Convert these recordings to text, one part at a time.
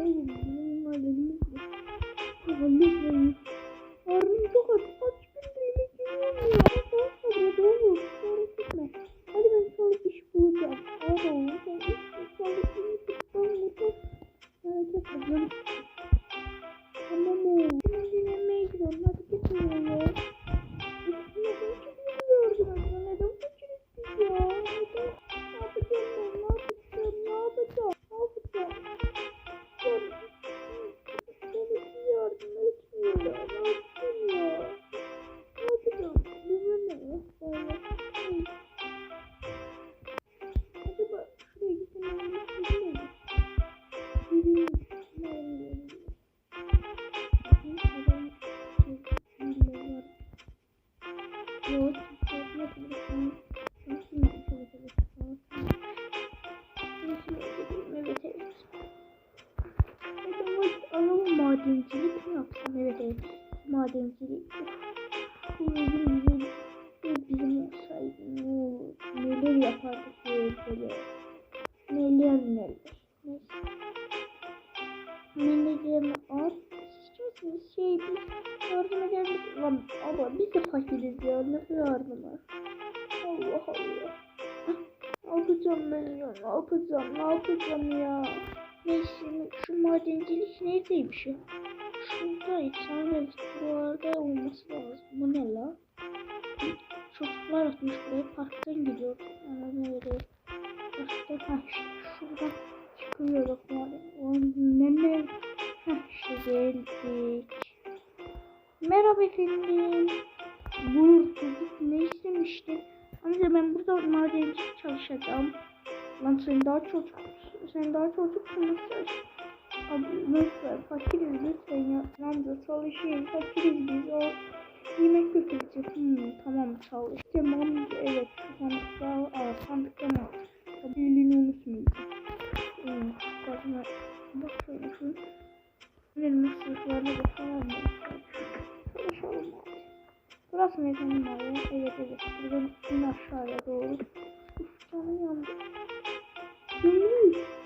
oğlum. Bizim halledimiz bu. Halletmeyin. Karnım çok aç. Madencilik. Bu bizim bizim olsaydı ne olur? Neler yapardık böyle? Neler neler? Neyse. Menajeri al. Siz kimsiniz? Şey biz yardım eder misiniz? Lan ama biz de fakiriz ya. Nasıl yardım var? Allah Allah. Ne yapacağım ben ya? Ne yapacağım? Ne yapacağım ya? Neyse şu madencilik neredeymiş ya? Şurada sanırım buralarda olması lazım. Bu ne la? Çocuklar atmış buraya parktan gidiyor. Ana nereye? Başka ha işte şuradan çıkıyor bak madem. Oğlum ne ne? İşte geldik. Merhaba efendim. Buyur çocuk ne istemiştin? Amca ben burada madenci çalışacağım. Lan sen daha çocuk, sen daha çocuksun nasıl? Abi lütfen fakiriz lütfen ya. Amca çalışayım fakiriz biz o yemek götüreceğiz. Hmm, tamam çalışacağım amca evet sandıkta aa sandıkta mı? Tabii elini unutmayacağım. Hmm, kadına bak şöyle şu benim sırtlarına bakalım? Çalışalım. Burası mı efendim abi? Evet evet. Buradan in aşağıya doğru. Uf canım yandı. Zümrüt.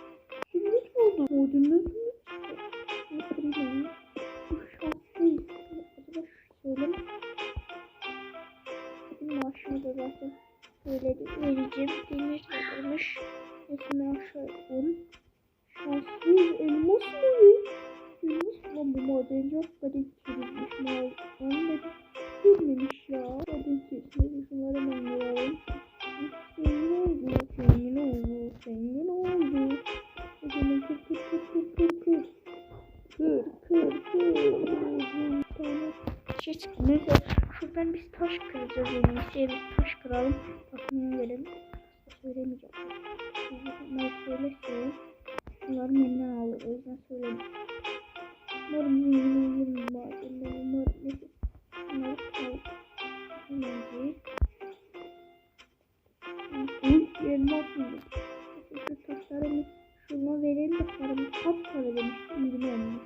Vereceğim. Demir de vermiş. Resmi aşağıya koyalım. Şanslıyız. Elmas mı bu? Elmas lan bu madenci hakikaten çürümüş. Maden görmemiş ya. Maden çürümüş. Şunları ben alalım. Zengin oldu, zengin oldu, zengin oldu. O zaman kır kır kır kır kır kır. Kır kır kır. Bir tane şey çıktı. Neyse şuradan biz taş kıracağız en iyisi. Evet taş kıralım. Bakın verelim. Söylemeyeceğim. Bunları söylerse bunları benden alır. O yüzden söylemem. Umarım olurum madenler. Umarım neyse. Bunları. Hemen Uy elmas mı? Şu taşlarımı şuna verelim de paramı kaç para demiştim bilmiyorum.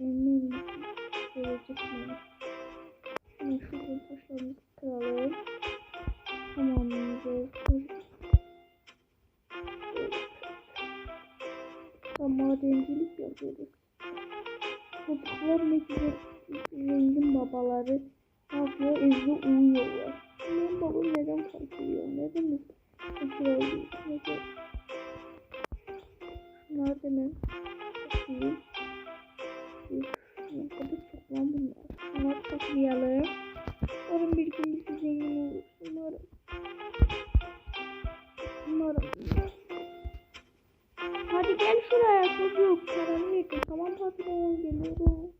Emin verecek mi? Şimdi şuradan taşlarımızı kıralım. Tamam madencilik yapıyoruz. Çocuklar ne güzel zengin babaları ne? Evde uyuyorlar. Benim babam neden fakiriyor? Neden fakir oldu? Neden? Şunlar. Üf, ne kadar çok lan bunlar. Şunları toplayalım. aklıma o geliyor.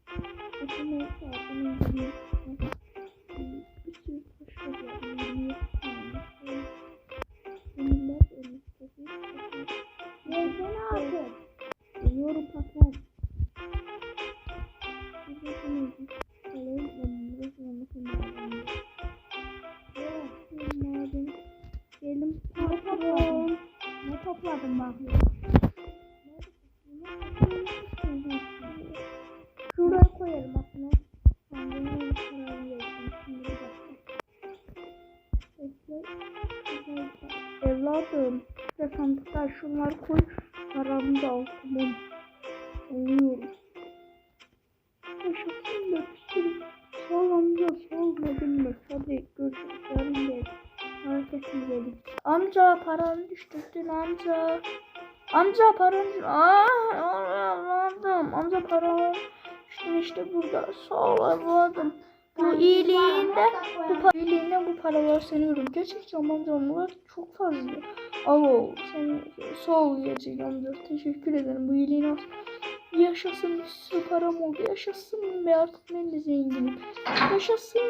Sandıkta şunları koy. Paramı da al tamam. Anlıyorum. Yaşasın da bir sürü sağ ol amca sağ ol dedim mi? Hadi görüşürüz yarın gel. Hareketini gelin. Amca paranı düştürdün amca. Amca paranı Aa, anladım. Amca paranı düştün işte burada. Sağ ol evladım. Bu iyiliğinde bu pa- iyiliğinde bu paraları sanıyorum. Gerçekten amca onlar çok fazla. Al oğlum sen sağ ol amca. Teşekkür ederim. Bu iyiliğin olsun. Yaşasın bir sürü param oldu. Yaşasın be artık ben de zenginim. Yaşasın.